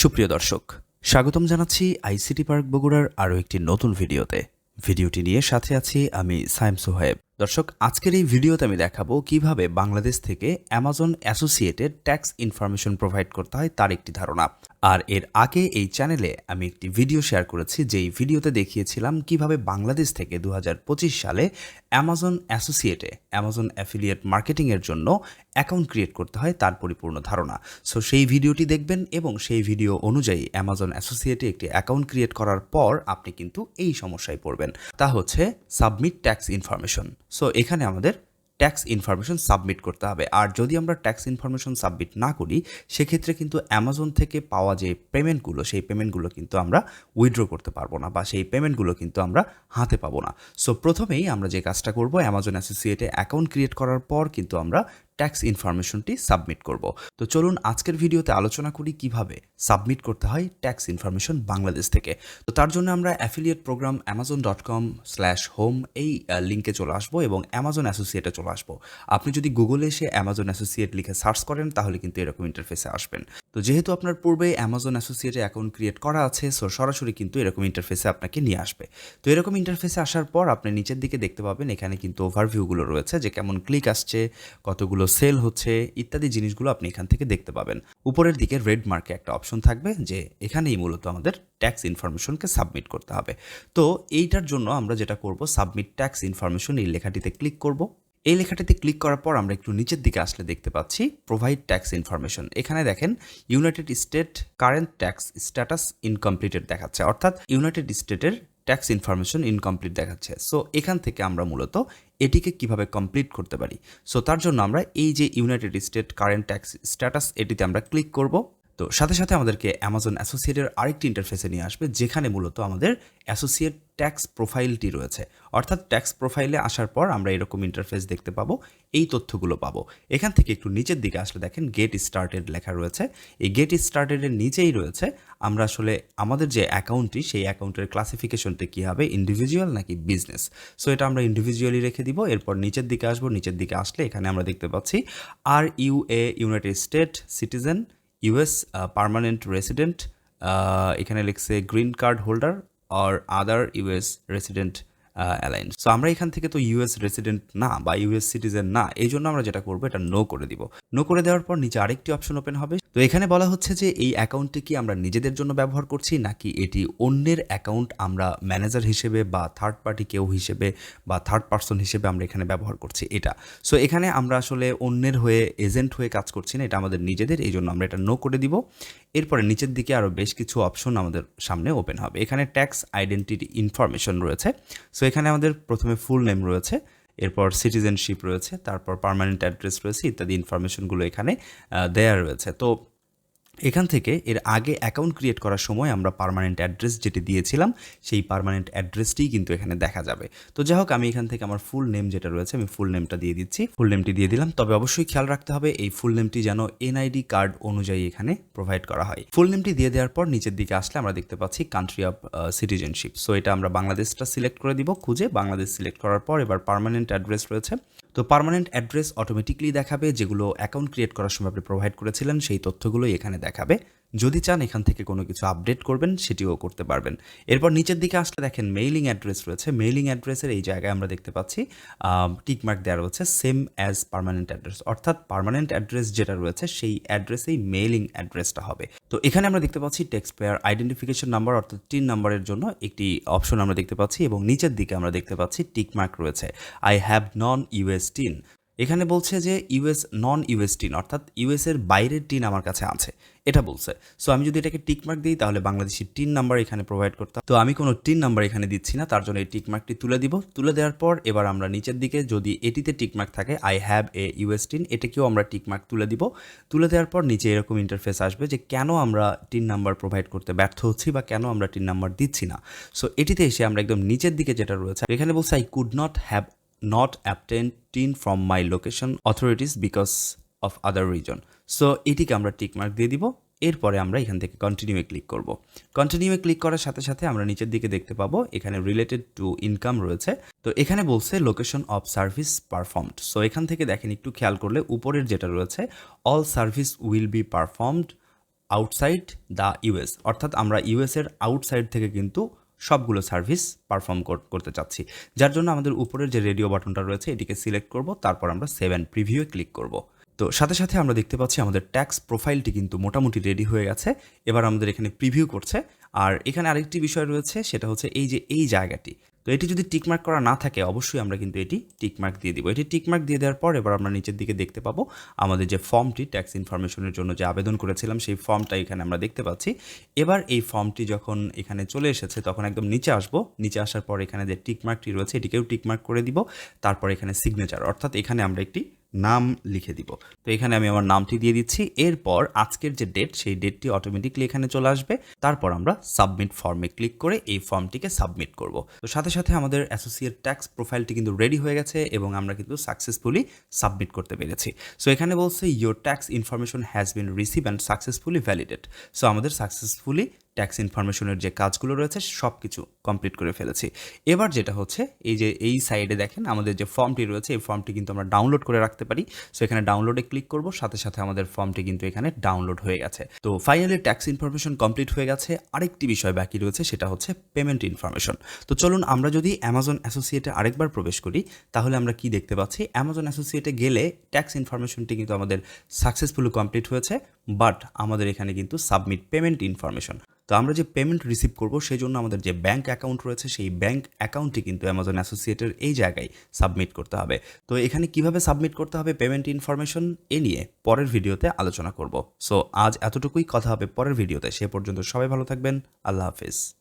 সুপ্রিয় দর্শক, স্বাগতম জানাচ্ছি আইসিটি পার্ক বগুড়ার আরও একটি নতুন ভিডিওতে। ভিডিওটি নিয়ে সাথে আছি আমি সাইম সোহেব। দর্শক, আজকের এই ভিডিওতে আমি দেখাবো কীভাবে বাংলাদেশ থেকে Amazon associated tax information provide করতে হয় তার একটি ধারণা। আর এর আগে এই চ্যানেলে আমি একটি ভিডিও শেয়ার করেছি, যেই ভিডিওতে দেখিয়েছিলাম কীভাবে বাংলাদেশ থেকে দু হাজার পঁচিশ সালে অ্যামাজন অ্যাসোসিয়েটে অ্যামাজন অ্যাফিলিয়েট মার্কেটিংয়ের জন্য অ্যাকাউন্ট ক্রিয়েট করতে হয় তার পরিপূর্ণ ধারণা। সো সেই ভিডিওটি দেখবেন এবং সেই ভিডিও অনুযায়ী অ্যামাজন অ্যাসোসিয়েটে একটি অ্যাকাউন্ট ক্রিয়েট করার পর আপনি কিন্তু এই সমস্যায় পড়বেন। তা হচ্ছে সাবমিট ট্যাক্স ইনফরমেশন সো এখানে আমাদের ট্যাক্স ইনফরমেশন সাবমিট করতে হবে। আর যদি আমরা ট্যাক্স ইনফরমেশন সাবমিট না করি, সেক্ষেত্রে কিন্তু অ্যামাজন থেকে পাওয়া যে পেমেন্টগুলো সেই পেমেন্টগুলো কিন্তু আমরা উইথড্র করতে পারব না বা সেই পেমেন্টগুলো কিন্তু আমরা হাতে পাবো না। সো প্রথমেই আমরা যে কাজটা করব অ্যামাজন অ্যাসোসিয়েটে অ্যাকাউন্ট ক্রিয়েট করার পর কিন্তু আমরা ট্যাক্স ইনফরমেশনটি সাবমিট করব। তো চলুন আজকের ভিডিওতে আলোচনা করি কীভাবে সাবমিট করতে হয় ট্যাক্স ইনফরমেশন বাংলাদেশ থেকে। তো তার জন্য আমরা affiliate program Amazon dot com slash home এই লিঙ্কে চলে আসব এবং অ্যামাজন অ্যাসোসিয়েটে চলে আসব। আপনি যদি গুগলে এসে অ্যামাজন অ্যাসোসিয়েট লিখে সার্চ করেন, তাহলে কিন্তু এরকম ইন্টারফেসে আসবেন। তো যেহেতু আপনার পূর্বে অ্যামাজন অ্যাসোসিয়েটে অ্যাকাউন্ট ক্রিয়েট করা আছে সো সরাসরি কিন্তু এরকম ইন্টারফেসে আপনাকে নিয়ে আসবে। তো এরকম ইন্টারফেসে আসার পর আপনি নিচের দিকে দেখতে পাবেন, এখানে কিন্তু ওভারভিউগুলো রয়েছে, যে কেমন ক্লিক আসছে, কতগুলো সেল হচ্ছে ইত্যাদি জিনিসগুলো আপনি এখান থেকে দেখতে পাবেন। উপরের দিকে রেড মার্কে একটা অপশন থাকবে যে এখানেই মূলত আমাদের ট্যাক্স ইনফরমেশনকে সাবমিট করতে হবে। তো এইটার জন্য আমরা যেটা করব সাবমিট ট্যাক্স ইনফরমেশন এই লেখাটিতে ক্লিক করব। এই লেখাটিতে ক্লিক করার পর আমরা একটু নিচের দিকে আসলে দেখতে পাচ্ছি প্রোভাইড ট্যাক্স ইনফরমেশন এখানে দেখেন United State current tax status incompleted দেখাচ্ছে। অর্থাৎ ইউনাইটেড স্টেটের ট্যাক্স ইনফরমেশন ইনকমপ্লিট দেখাচ্ছে। সো এখান থেকে আমরা মূলত এটিকে কীভাবে কমপ্লিট করতে পারি। সো তার জন্য আমরা এই যে United State current tax status এটিতে আমরা ক্লিক করব। তো সাথে সাথে আমাদেরকে অ্যামাজন অ্যাসোসিয়েটের আরেকটি ইন্টারফেসে নিয়ে আসবে, যেখানে মূলত আমাদের অ্যাসোসিয়েট ট্যাক্স প্রোফাইলটি রয়েছে। অর্থাৎ ট্যাক্স প্রোফাইলে আসার পর আমরা এরকম ইন্টারফেস দেখতে পাবো, এই তথ্যগুলো পাবো। এখান থেকে একটু নিচের দিকে আসলে দেখেন গেট স্টার্টেড লেখা রয়েছে। এই গেট স্টার্টেডের নিচেই রয়েছে, আমরা আসলে আমাদের যে অ্যাকাউন্টটি সেই অ্যাকাউন্টের ক্লাসিফিকেশনটা কী হবে ইন্ডিভিজুয়াল নাকি বিজনেস সো এটা আমরা ইন্ডিভিজুয়ালি রেখে দিব, এরপর নিচের দিকে আসব, নিচের দিকে আসলে এখানে আমরা দেখতে পাচ্ছি are you a United State citizen US permanent resident এখানে লিখছে green card holder or other US resident aliens so আমরা এখান থেকে তো ইউএস রেসিডেন্ট না বা ইউএস সিটিজেন না, এই জন্য আমরা যেটা করব, এটা নো করে দিব। নো করে দেওয়ার পর নিচে আরেকটি অপশন ওপেন হবে। তো এখানে বলা হচ্ছে যে এই অ্যাকাউন্টটি কি আমরা নিজেদের জন্য ব্যবহার করছি, নাকি এটি অন্যের অ্যাকাউন্ট আমরা ম্যানেজার হিসেবে বা থার্ড পার্টি কেউ হিসেবে বা থার্ড পার্সন হিসেবে আমরা এখানে ব্যবহার করছি, এটা। সো এখানে আমরা আসলে অন্যের হয়ে এজেন্ট হয়ে কাজ করছি না, এটা আমাদের নিজেদের, এই জন্য আমরা এটা নো করে দিব। এরপরে নিচের দিকে আরও বেশ কিছু অপশন আমাদের সামনে ওপেন হবে। এখানে ট্যাক্স আইডেন্টিটি ইনফরমেশন রয়েছে। সো এখানে আমাদের প্রথমে ফুল নেম রয়েছে, এরপর সিটিজেনশিপ রয়েছে, তারপর পারমানেন্ট অ্যাড্রেস রয়েছে ইত্যাদি ইনফরমেশনগুলো এখানে দেয়া রয়েছে। তো এখান থেকে এর আগে অ্যাকাউন্ট ক্রিয়েট করার সময় আমরা পার্মানেন্ট অ্যাড্রেস যেটি দিয়েছিলাম, সেই পার্মানেন্ট অ্যাড্রেসটিই কিন্তু এখানে দেখা যাবে। তো যাই হোক, আমি এখান থেকে আমার ফুল নেম যেটা রয়েছে, আমি ফুল নেমটা দিয়ে দিচ্ছি। ফুল নেমটি দিয়ে দিলাম। তবে অবশ্যই খেয়াল রাখতে হবে, এই ফুল নেমটি যেন এনআইডি কার্ড অনুযায়ী এখানে প্রোভাইড করা হয়। ফুল নেমটি দিয়ে দেওয়ার পর নিচের দিকে আসলে আমরা দেখতে পাচ্ছি কান্ট্রি অফ সিটিজেনশিপ সো এটা আমরা বাংলাদেশটা সিলেক্ট করে দিব, খুঁজে বাংলাদেশ সিলেক্ট করার পর এবার পারমানেন্ট অ্যাড্রেস রয়েছে। তো পারমানেন্ট অ্যাড্রেস অটোমেটিকলি দেখাবে, যেগুলো অ্যাকাউন্ট ক্রিয়েট করার সময় আপনি প্রোভাইড করেছিলেন, সেই তথ্যগুলোই এখানে দেখাবে। যদি চান এখান থেকে কোনো কিছু আপডেট করবেন, সেটিও করতে পারবেন। এরপর নিচের দিকে আসলে দেখেন মেইলিং অ্যাড্রেস রয়েছে। মেইলিং অ্যাড্রেসের এই জায়গায় আমরা দেখতে পাচ্ছি টিকমার্ক দেওয়া রয়েছে সেম অ্যাজ পার্মানেন্ট অ্যাড্রেস অর্থাৎ পার্মানেন্ট অ্যাড্রেস যেটা রয়েছে, সেই অ্যাড্রেসেই মেইলিং অ্যাড্রেসটা হবে। তো এখানে আমরা দেখতে পাচ্ছি টেক্সট পেয়ার আইডেন্টিফিকেশন নাম্বার অর্থাৎ টিন নাম্বারের জন্য একটি অপশন আমরা দেখতে পাচ্ছি এবং নিচের দিকে আমরা দেখতে পাচ্ছি টিকমার্ক রয়েছে। I have non US TIN এখানে বলছে যে ইউএস নন ইউএস টিন, অর্থাৎ ইউএস এর বাইরের টিন আমার কাছে আছে। এটা বলছে। সো আমি যদি এটাকে টিকমার্ক দিই, তাহলে বাংলাদেশি টিন নাম্বার এখানে প্রোভাইড করতাম। তো আমি কোনো টিন নাম্বার এখানে দিচ্ছি না, তার জন্য এই টিকমার্কটি তুলে দিব। তুলে দেওয়ার পর এবার আমরা নিচের দিকে যদি এটিতে টিকমার্ক থাকে I have a US TIN, এটাকেও আমরা টিকমার্ক তুলে দিব। তুলে দেওয়ার পর নিচে এরকম ইন্টারফেস আসবে যে কেন আমরা টিন নাম্বার প্রোভাইড করতে ব্যর্থ হচ্ছি বা কেন আমরা টিন নাম্বার দিচ্ছি না। সো এটিতে এসে আমরা একদম নিচের দিকে যেটা রয়েছে, এখানে বলছে I could not have not obtained from my location authorities because of other region so এটিকে আমরা টিকমার্ক দিয়ে দিব। এরপরে আমরা এখান থেকে কন্টিনিউয়ে ক্লিক করব। কন্টিনিউয়ে ক্লিক করার সাথে সাথে আমরা নিচের দিকে দেখতে পাবো, এখানে রিলেটেড টু ইনকাম রয়েছে। তো, এখানে বলছে location of service performed so এখান থেকে দেখেন, একটু খেয়াল করলে উপরের যেটা রয়েছে all service will be performed outside the US অর্থাৎ আমরা ইউএসের আউটসাইড থেকে কিন্তু সবগুলো সার্ভিস পারফর্ম করতে চাচ্ছি। যার জন্য আমাদের উপরের যে রেডিও বাটনটা রয়েছে, এটিকে সিলেক্ট করব, তারপর আমরা সেভেন প্রিভিউয়ে ক্লিক করব। তো সাথে সাথে আমরা দেখতে পাচ্ছি আমাদের ট্যাক্স প্রোফাইলটি কিন্তু মোটামুটি রেডি হয়ে গেছে। এবার আমাদের এখানে প্রিভিউ করছে। আর এখানে আরেকটি বিষয় রয়েছে, সেটা হচ্ছে এই যে এই জায়গাটি। তো এটি যদি টিকমার্ক করা না থাকে, অবশ্যই আমরা কিন্তু এটি টিকমার্ক দিয়ে দিব। এটি টিকমার্ক দিয়ে দেওয়ার পর এবার আমরা নিচের দিকে দেখতে পাবো আমাদের যে ফর্মটি ট্যাক্স ইনফরমেশনের জন্য যে আবেদন করেছিলাম, সেই ফর্মটা এখানে আমরা দেখতে পাচ্ছি। এবার এই ফর্মটি যখন এখানে চলে এসেছে, তখন একদম নিচে আসব। নিচে আসার পর এখানে যে টিকমার্কটি রয়েছে, এটিকেও টিকমার্ক করে দিব। তারপর এখানে সিগনেচার অর্থাৎ এখানে আমরা একটি নাম লিখে দিব। তো এখানে আমি আমার নামটি দিয়ে দিচ্ছি। এরপর আজকের যে ডেট সেই ডেটটি অটোমেটিকলি এখানে চলে আসবে। তারপর আমরা সাবমিট ফর্মে ক্লিক করে এই ফর্মটিকে সাবমিট করব। তো সাথে সাথে আমাদের অ্যাসোসিয়েট ট্যাক্স প্রোফাইলটি কিন্তু রেডি হয়ে গেছে এবং আমরা কিন্তু সাকসেসফুলি সাবমিট করতে পেরেছি। সো এখানে বলছে your tax information has been receive and successfully validated so আমাদের সাকসেসফুলি ট্যাক্স ইনফরমেশনের যে কাজগুলো রয়েছে সব কিছু কমপ্লিট করে ফেলেছি। এবার যেটা হচ্ছে, এই যে এই সাইডে দেখেন, আমাদের যে ফর্মটি রয়েছে, এই ফর্মটি কিন্তু আমরা ডাউনলোড করে রাখতে পারি। সো এখানে ডাউনলোডে ক্লিক করব, সাথে সাথে আমাদের ফর্মটি কিন্তু এখানে ডাউনলোড হয়ে গেছে। তো ফাইনালি ট্যাক্স ইনফরমেশন কমপ্লিট হয়ে গেছে। আরেকটি বিষয় বাকি রয়েছে, সেটা হচ্ছে পেমেন্ট ইনফরমেশন তো, চলুন আমরা যদি অ্যামাজন অ্যাসোসিয়েটে আরেকবার প্রবেশ করি, তাহলে আমরা কি দেখতে পাচ্ছি? অ্যামাজন অ্যাসোসিয়েটে গেলে ট্যাক্স ইনফরমেশনটি কিন্তু আমাদের সাকসেসফুলি কমপ্লিট হয়েছে বাট আমাদের এখানে কিন্তু সাবমিট পেমেন্ট ইনফরমেশন তো আমরা যে পেমেন্ট রিসিভ করব সেই জন্য আমাদের যে ব্যাঙ্ক অ্যাকাউন্ট রয়েছে, সেই ব্যাঙ্ক অ্যাকাউন্টটি কিন্তু অ্যামাজন অ্যাসোসিয়েটের এই জায়গায় সাবমিট করতে হবে। তো এখানে কীভাবে সাবমিট করতে হবে পেমেন্ট ইনফরমেশন এ নিয়ে পরের ভিডিওতে আলোচনা করব। সো আজ এতটুকুই, কথা হবে পরের ভিডিওতে। সে পর্যন্ত সবাই ভালো থাকবেন। আল্লাহ হাফিজ।